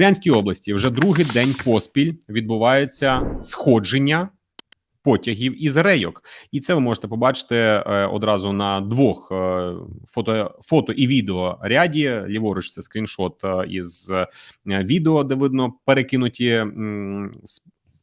Брянській області вже другий день поспіль відбувається сходження потягів із рейок, і це ви можете побачити е, одразу на двох е, фото, фото і відео ряді. Ліворуч це скріншот е, із е, відео, де видно перекинуті. м,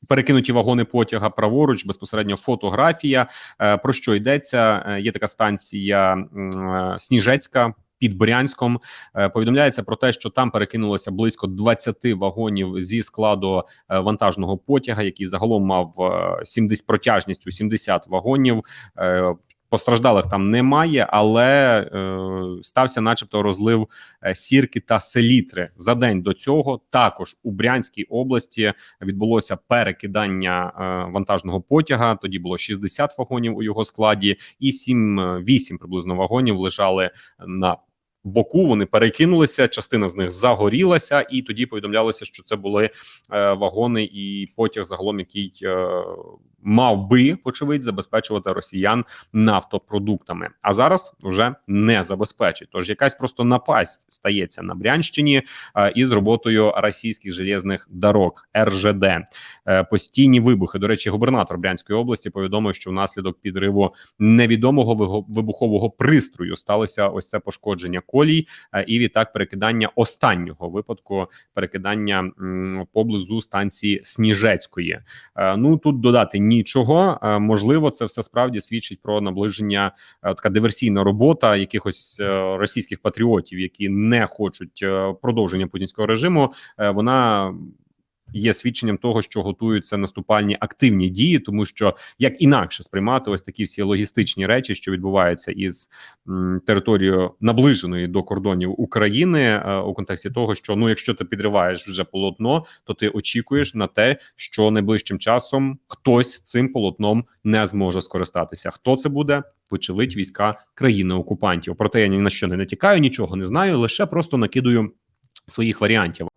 Перекинуті вагони потяга праворуч, безпосередньо фотографія. Е, Про що йдеться? Е, Є така станція е, Сніжецька під Брянськом. Е, Повідомляється про те, що там перекинулося близько 20 вагонів зі складу е, вантажного потяга, який загалом мав е, 70 протяжністю 70 вагонів. Е, Постраждалих там немає, але е, стався, начебто, розлив е, сірки та селітри за день до цього. Також у Брянській області відбулося перекидання е, вантажного потяга. Тоді було 60 вагонів у його складі, і 7-8 приблизно вагонів лежали на боку. Вони перекинулися. Частина з них загорілася, і тоді повідомлялося, що це були е, вагони і потяг, загалом, який е, мав би вочевидь забезпечувати росіян нафтопродуктами. А зараз вже не забезпечить. Тож якась просто напасть стається на Брянщині е, із роботою російських железних дорог РЖД. Е, постійні вибухи. До речі, губернатор Брянської області повідомив, що внаслідок підриву невідомого вибухового пристрою сталося ось це пошкодження колій, е, і відтак перекидання останнього випадку перекидання поблизу станції Сніжецької. Е, Ну тут додати нічого. Е, Можливо, це все справді свідчить про наближення така диверсійна робота якихось російських патріотів, які не хочуть продовження путінського режиму. Вона є свідченням того, що готуються наступальні активні дії, тому що як інакше сприймати ось такі всі логістичні речі, що відбуваються із територією наближеної до кордонів України, е, у контексті того, що ну, якщо ти підриваєш вже полотно, то ти очікуєш на те, що найближчим часом хтось цим полотном не зможе скористатися. Хто це буде? Вочевидь, війська країни окупантів. Проте я ні на що не натякаю, нічого не знаю, лише просто накидую своїх варіантів.